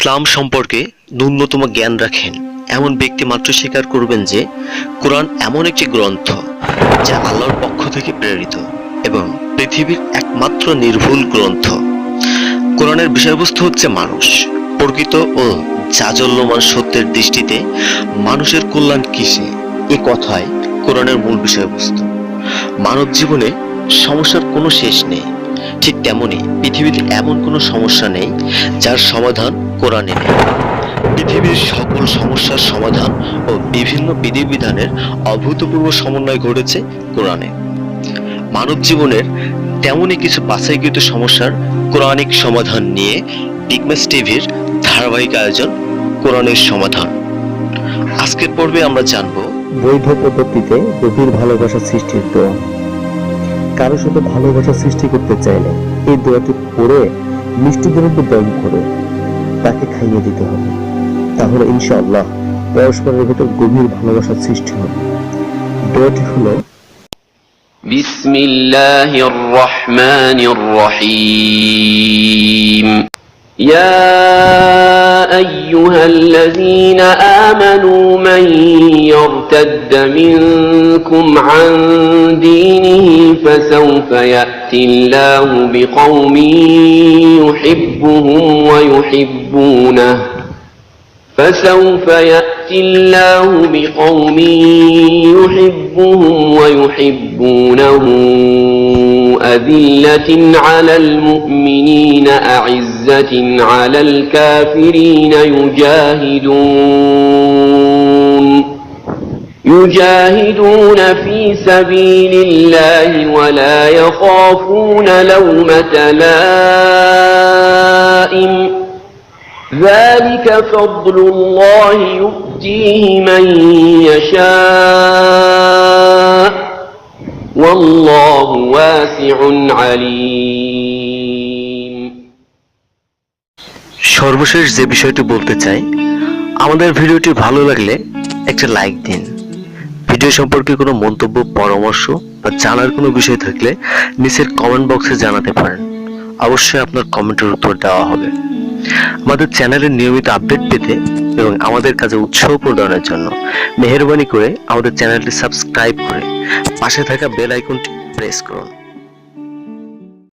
ইসলাম সম্পর্কে ন্যূনতম জ্ঞান রাখেন। এমন ব্যক্তি মাত্র স্বীকার করবেন যে, কোরআন এমন একটি গ্রন্থ যা আল্লাহর পক্ষ থেকে প্রেরিত এবং পৃথিবীর একমাত্র নির্ভুল গ্রন্থ। কোরআনের বিষয়বস্তু হচ্ছে মানুষ। প্রকৃত ও জাজল্যমান সত্যের দৃষ্টিতে মানুষের কল্যাণ কিসে? এ কথাই কোরআনের মূল বিষয়বস্তু। মানব জীবনে সমস্যার কোনো শেষ নেই। ঠিক তেমনি পৃথিবীতে এমন কোনো সমস্যা নেই যার সমাধান কোরআনে নেই। পৃথিবীর সকল সমস্যার সমাধান ও বিভিন্ন বিধিবিধানের অভূতপূর্ব সমন্বয় ঘটেছে কোরআনে। মানব জীবনের তেমনই কিছু বাছাইকৃত সমস্যার কোরআনিক সমাধান নিয়ে বিগমেস টিভির ধারাবাহিক আয়োজন কোরআনের সমাধান। আজকের পর্বে আমরা জানব বৈধ পদ্ধতিতে গভীর ভালোবাসা সৃষ্টির দোয়া। কারও সাথে ভালোবাসা সৃষ্টি করতে চাইলে এই দোয়াটি পড়ে মিষ্টি দ্রব্য দম করে তাকে খাইয়ে দিতে হবে তাহলে ইনশাআল্লাহ পরস্পরের ভেতর গভীর ভালোবাসার সৃষ্টি হবে দোয়াটি হলো بسم الله الرحمن الرحيم يا أيها الذين آمنوا من يرتد منكم عن دينه فسوف يأتي الله بقوم يحبهم ويحبونه. فسوف يأتي الله بقوم يحبهم ويحبونه. أذلة على المؤمنين أعزة على الكافرين يجاهدون. يجاهدون في سبيل الله ولا يخافون لومة لائم ذلك فضل الله يؤتيه من يشاء والله واسع عليم সর্বশেষ যে বিষয়টি বলতে চাই আমাদের ভিডিওটি ভালো লাগলে একটা লাইক দিন ভিডিও সম্পর্কে কোনো মন্তব্য, পরামর্শ বা জানার কোনো বিষয় থাকলে নিচের কমেন্ট বক্সে জানাতে পারেন। অবশ্যই আপনার কমেন্টের উত্তর দেওয়া হবে। আমাদের চ্যানেলের নিয়মিত আপডেট পেতে এবং আমাদের কাছে উৎসাহ প্রদানের জন্য মেহরবানি করে আমাদের চ্যানেলটি সাবস্ক্রাইব করে পাশে থাকা বেল আইকনটি প্রেস করুন।